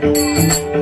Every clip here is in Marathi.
Música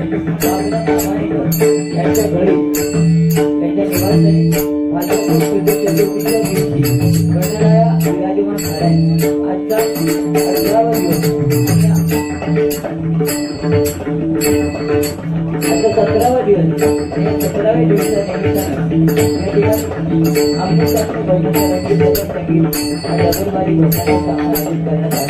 त्यांच्या घरी त्यांच्या निवासस्थानी माझ्या संस्कृती चतुर्थीच्या दिवशी घडणाऱ्या विराजमान झाला आहे आजचा अठरावा दिवस आजचा सतरावा दिवस या सतराव्या दिवसाच्या निमित्तानं या ठिकाणी आमच्या बैठक संगीत आणि अगरबारी लोकांना आयोजित करण्यात आले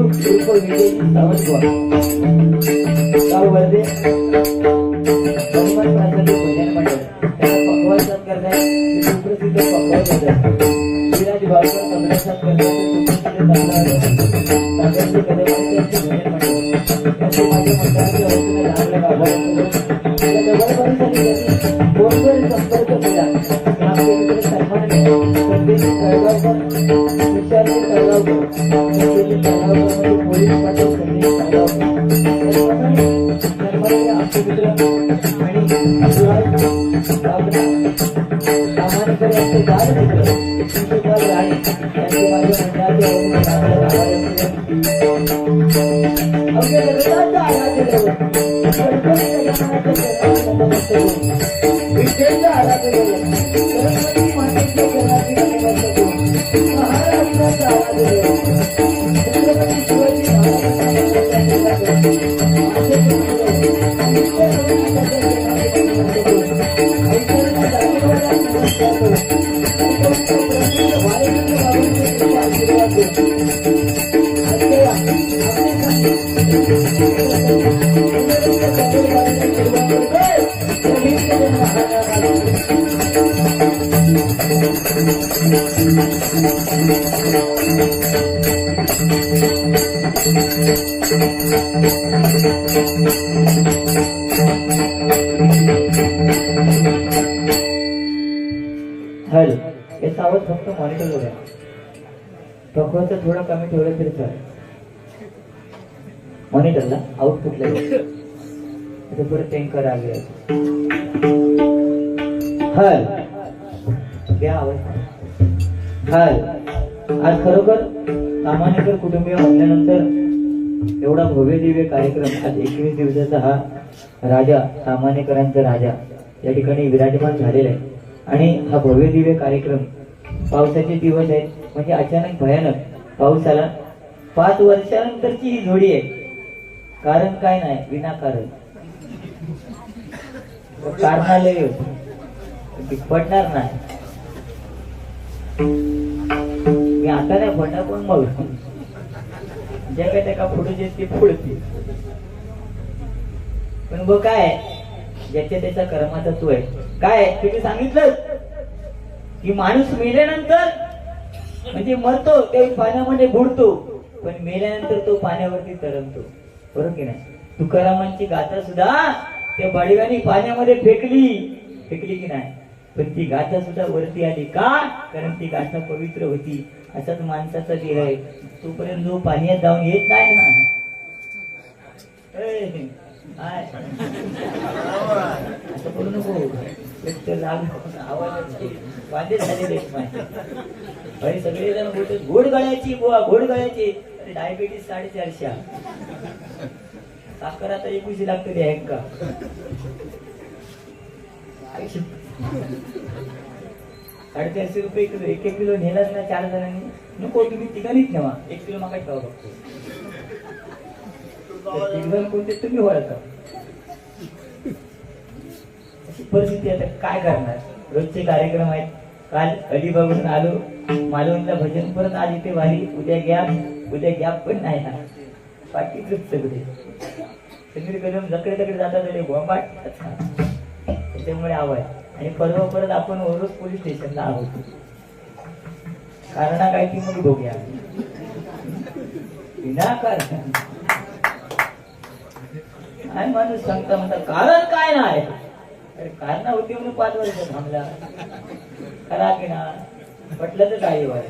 ¡Suscríbete al canal! पकवाचं थोडं कमी ठेवलं तरी चालेल. मॉनिटरला आउटपुटला आता परत टँकर आले हल. द्या आवाज. हल. आज खरोखर सामान्यकर कुटुंबीय म्हटल्यानंतर एवढा भव्य दिव्य कार्यक्रम आज एकवीस दिवसाचा हा राजा सामान्यकरांचा राजा या ठिकाणी विराजमान झालेला आहे. आणि हा भव्य दिव्य कार्यक्रम पावसाचे दिवस आहेत. म्हणजे अचानक भयानक पाऊस आला. पाच वर्षानंतरची ही जोडी आहे. कारण काय नाही विनाकारण. कारणालय पडणार नाही. मी आता नाही पडणार पण मग. ज्या काय त्या का ते पुढते पण बघ काय ज्याच्या त्याच्या कर्माचा तू आहे. काय तुम्ही सांगितलं की माणूस मेल्यानंतर म्हणजे मरतो ते पाण्यामध्ये बुडतो. पण मेल्यानंतर तो पाण्यावरती तरंगतो. बरोबर की नाही? तुकारामांची गाथा सुद्धा त्या बडिवानी पाण्यामध्ये फेकली. फेकली की नाही? पण ती गाथा सुद्धा वरती आली का? कारण ती गाथा पवित्र होती. असाच माणसाचा देह आहे. तोपर्यंत जो पाण्यात जाऊन येत नाही ना. असं करू नको. वादे झालेले अरे सगळे जण बोलते गोड गळ्याची बुवा गोड गळ्याची. अरे डायबिटीस साडेचारशे. साखर आता एकवीस लागते ते का साडेचारशे रुपये किलो एक एक किलो नेलाच ना चार जणांनी. नको तुम्ही तिघांनीच ठेवा एक किलो मागा ठेवा फक्त. कोणते तुम्ही वळता परिस्थिती आता काय करणार? रोजचे कार्यक्रम आहेत. काल अलिबागून आलो. मालवणला भजन परत आज इथे वारी उद्या गॅप. उद्या गॅप पण नाही ना. बाकी सगळे. समीर कदम जकडे तकडे जातात आणि बोंबाट. त्याच्यामुळे आवाज आणि परवा परत आपण ओरोस पोलीस स्टेशनला आहोत. कारणा काय की मग बघूया. विनाकारण. काय माणूस सांगता म्हणता कारण काय नाही? अरे कारण होती म्हणून पाच वर्ष थांबला. करा की ना. म्हटलं तर काही वाय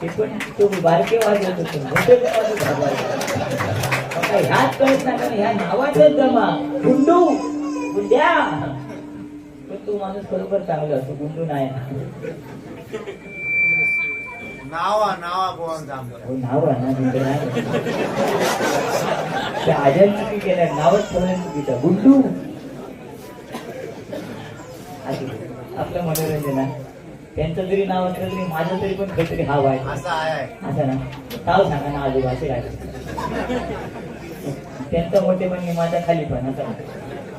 ते पण तो बारके वाजवत होतो मोठे पण ह्याच कळत नाही कारण ह्या नावाचाच जमा. गुंडू गुंड्या. पण तो माणूस खरोखर चांगला असतो गुंडू नाही. नावा नावा गोवन हो, नाव मित्र त्या चुकी केल्या नावच ठेवलं चुकीचं. गुंडू. आपलं मनोरंजन आहे. त्यांचं जरी नाव असलं तरी माझं तरी पण काहीतरी हाव आहे. असं आहे असं ना? नाव सांगा ना आजोबा असे काय? त्यांचं मोठे पण माझ्या खाली पण असं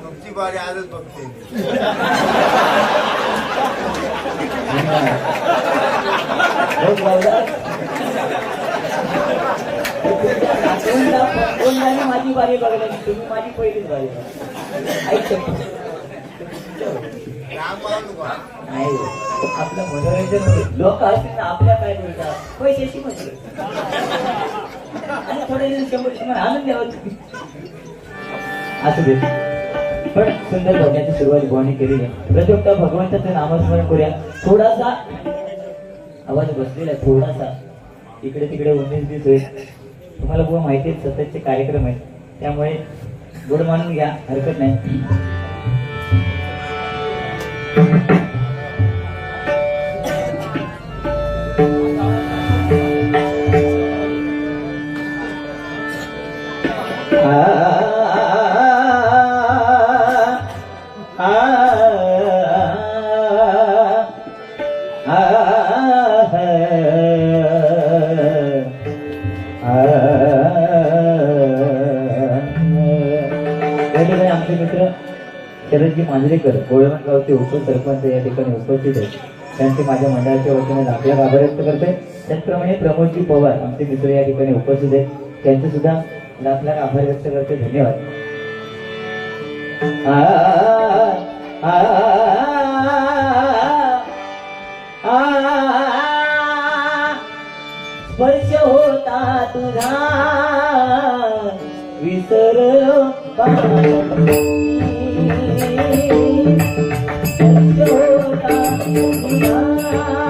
तुमची बारी आजच बघते. माझी बारी तुम्ही माझी पहिलीच बारी नाही आपलं मनोरंजन लोक असतील आपल्या काय बोलतात पैशाची म्हणजे आणि थोडे दिवस शंभर शंभर आणून द्यावं असं दे पण सुंदर भजनाची सुरुवात भवानी केली नाही. प्रथमतः भगवंताचं नामस्मरण करूया. थोडासा आवाज बसलेला आहे थोडासा. इकडे तिकडे उन्नीस दिस होईल तुम्हाला बुवा माहिती आहे सततचे कार्यक्रम आहेत. त्यामुळे गोड मानून घ्या हरकत नाही. ठिकाणी उपस्थित आहेत त्यांचे माझ्या मंडळाच्या वतीने आपल्याला आभार व्यक्त करते त्याचप्रमाणे प्रमोदजी पवार आमचे मित्र या ठिकाणी उपस्थित आहेत त्यांचे सुद्धा आपल्याला आभार व्यक्त करते धन्यवाद स्पर्श होता तुझा विसर पाणी. स्पर्श होता तुझा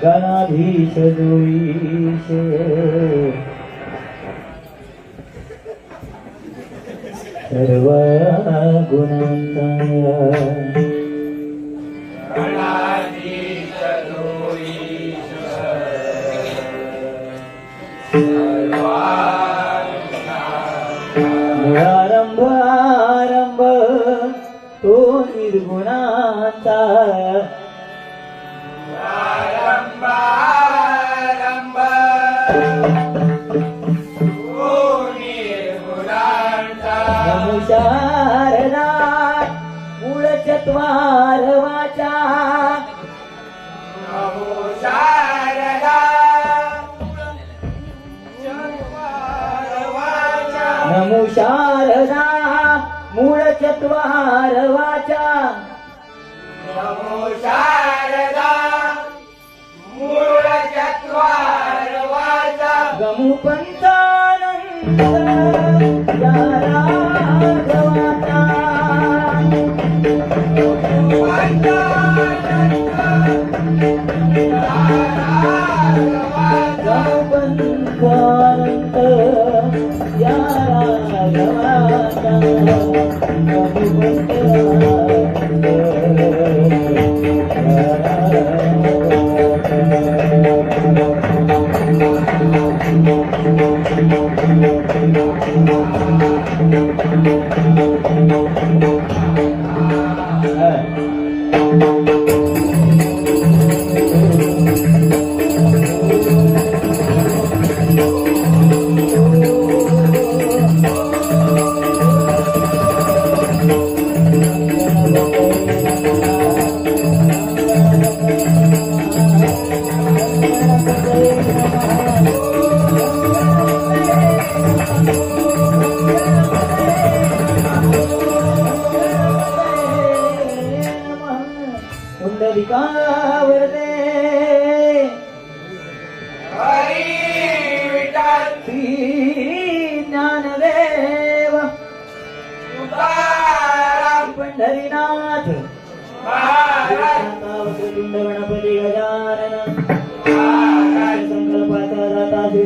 ગણાધીશ જોઈ છે સર્વ ગુણ मूळ चत्वार वाचा नमो शारदा मूळ चत्वार वाचा गमु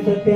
ಸತ್ಯ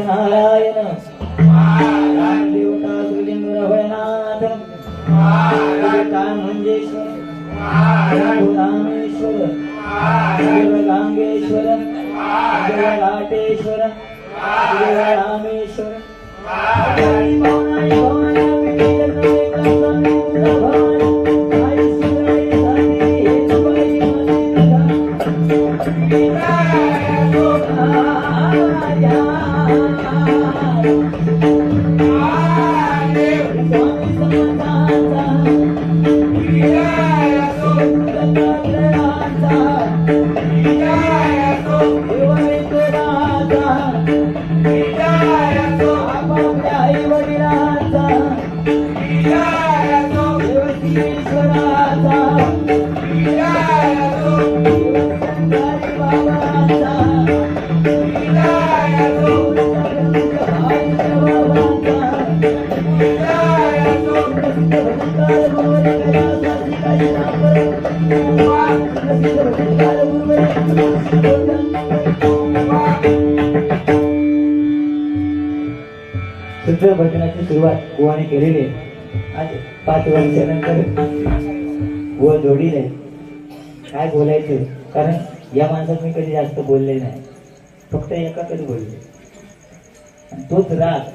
आज पाच वर्षानंतर व जोडीने काय बोलायचं कारण या माणसात मी कधी जास्त बोलले नाही फक्त एका कधी बोलले तोच राग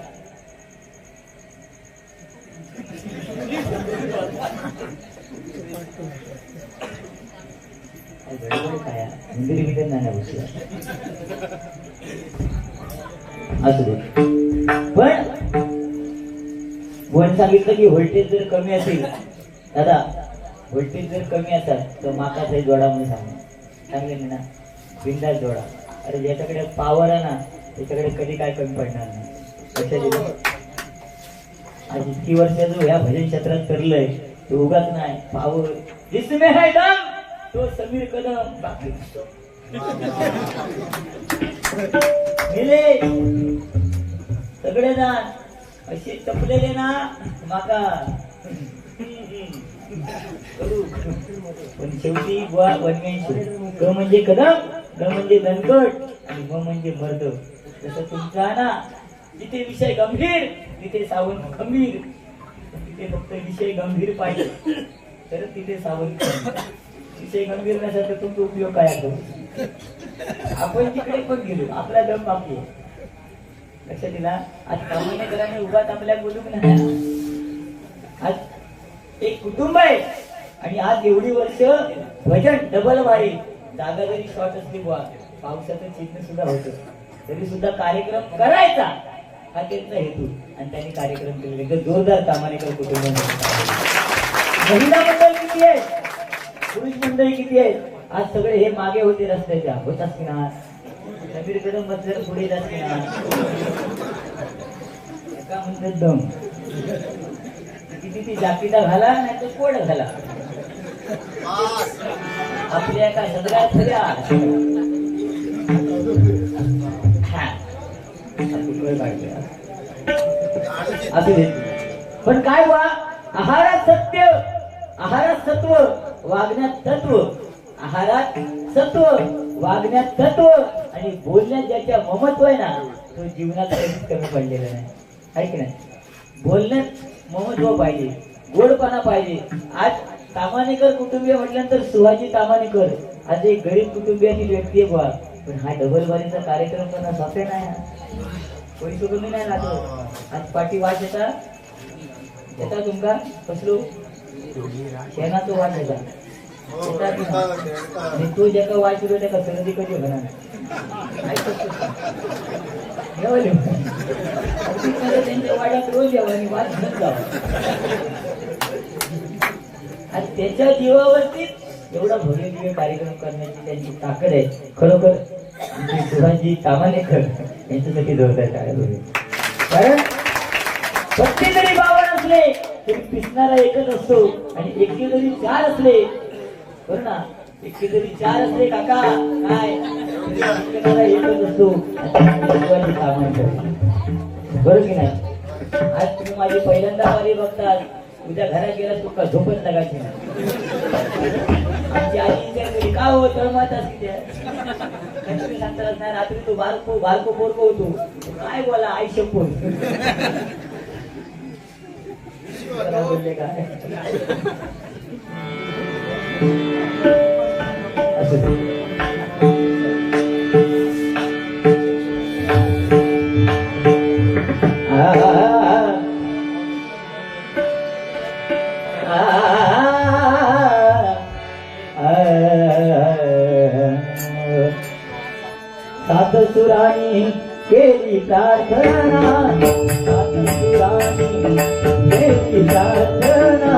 काय गडबड काय नाही ना असू दे. पण वन सांगितलं की व्होल्टेज जर कमी असेल दादा व्होल्टेज जर कमी असेल तर माका ते जोडा म्हणून सांगा. चांगले ना. बिंदास जोडा. अरे ज्याच्याकडे पॉवर आहे ना त्याच्याकडे कधी काय कमी पडणार नाही. लक्षात येतं? आज इतकी वर्ष जो ह्या भजन क्षेत्रात करलंय तो उगाच नाही. पावर जिसमे है दम. तो समीर कदम. बाकी मिले. सगळे जण असे तपलेले ना माका. करू. पण शेवटी बुवा वनमेन क म्हणजे कदम ग म्हणजे दणकट आणि ग म्हणजे मर्द. जसं तुमचा ना जिथे विषय गंभीर तिथे सावंत खंबीर. तिथे फक्त विषय गंभीर पाहिजे. तर तिथे सावंत विषय गंभीर नसेल तर तुमचा उपयोग काय असतो आपण तिकडे पण गेलो. आपला दम बाकी लक्ष दिला. आज कामाने उभा थांबल्या बोलूक नाही? आज एक कुटुंब आहे. आणि आज एवढी वर्ष वजन डबल भारी जागा जरी शॉर्ट असली बुवा पावसाचं चिन्ह सुद्धा होतं. तरी सुद्धा कार्यक्रम करायचा हा त्यांचा हेतू. आणि त्यांनी कार्यक्रम केलेले. तर जोरदार कामानेकर कुटुंब महिला मंडळ किती आहे पुरुष मंडळी किती आहेत? आज सगळे हे मागे होते रस्त्याच्या. होत असणार समीर कदम पुढे जाते का म्हणतात दम. किती ती जाकीटा घाला नाही तर कोड घाला. आपल्या का सगळ्या सगळ्या असू दे. पण काय वा? आहारात सत्य. आहारात सत्व. वागण्यात तत्व. आहारात सत्व. वागण्यात तत्व आणि बोलण्यात ज्याच्या ममत्व आहे ना तो जीवनात कधीच कमी पडलेला नाही. आहे की नाही? बोलण्यात ममत्व पाहिजे गोडपणा पाहिजे. आज तामानेकर कुटुंबीय म्हटल्यानंतर सुहाजी तामानेकर आज एक गरीब कुटुंबियातील व्यक्ती आहे बुवा. पण हा डबलबारीचा कार्यक्रम करणं सोपे नाही पैसे कोणी कमी नाही लागलो आज पाठी वाट येता. येता तुमका? कसलो शेणाचो वाट येता. तो ज्याका वाट येतो त्याका सर्दी कधी होणार त्यांच्या वाड्यात रोज यावं आणि वाट घेत जावं आणि त्याच्या जीवावरती एवढा भव्य दिव्य कार्यक्रम करण्याची त्यांची ताकद आहे खरोखर आमचे सुभाषजी तामानेकर यांच्यासाठी जोरदार टाळ्या बघेल कारण पत्ते जरी बावन असले तरी पिसणारा एकच असतो आणि एकटे जरी चार असले बरं ना एके तरी चार असले काका. काय? तरी एकच असतो. बरं की नाही? आज तुम्ही माझी पहिल्यांदा वारी बघतात उद्या घरात गेला तुका झोपच लागायची नाही. आमची आई विचारली का हो? तळमात असते तुम्ही सांगता नाही रात्री तू बारको बारको पोरको होतो. काय बोला आई शपून बोलले काय असं ते. सात सुराणी केली प्रार्थना सात सुराणी केली प्रार्थना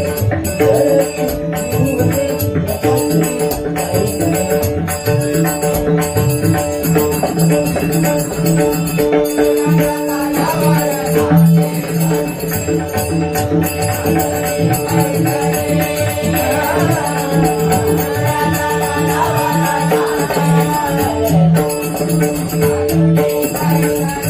आहे, नर्तना.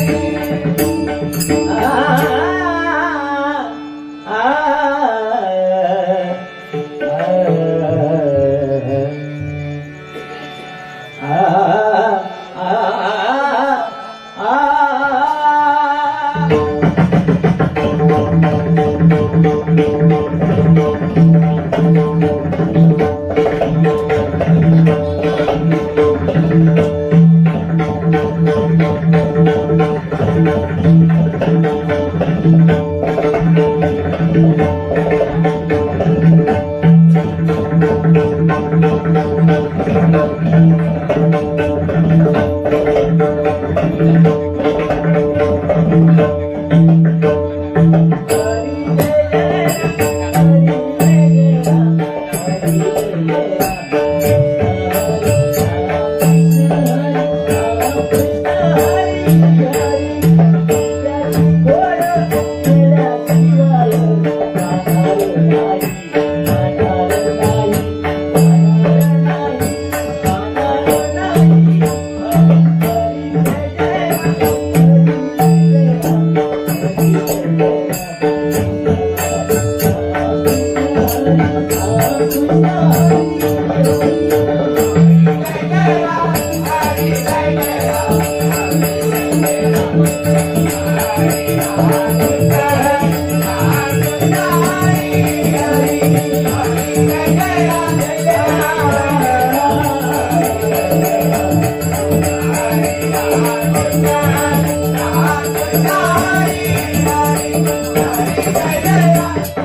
Thank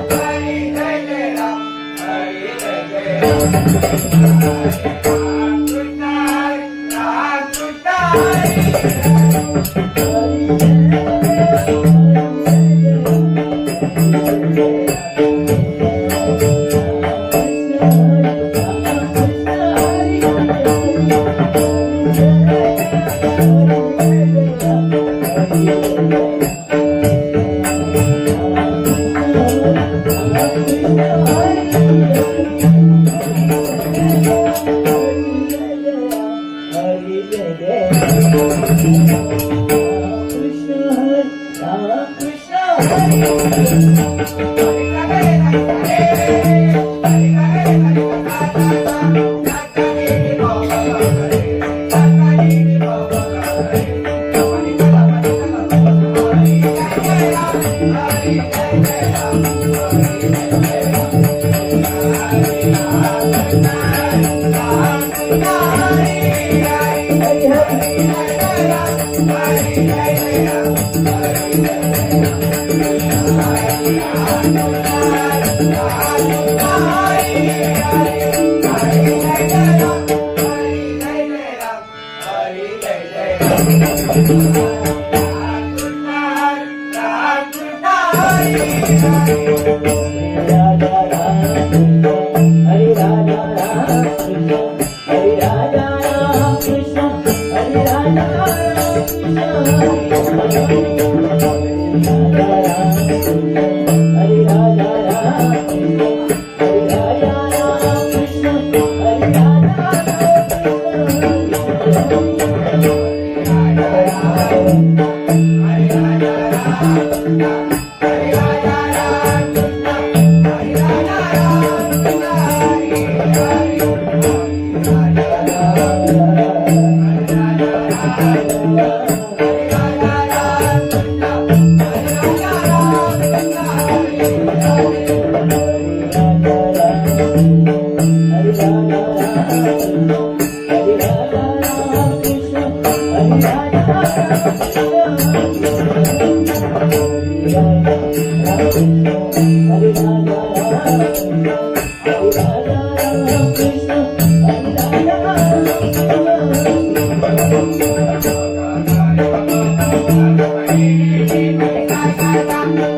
you. Thank you.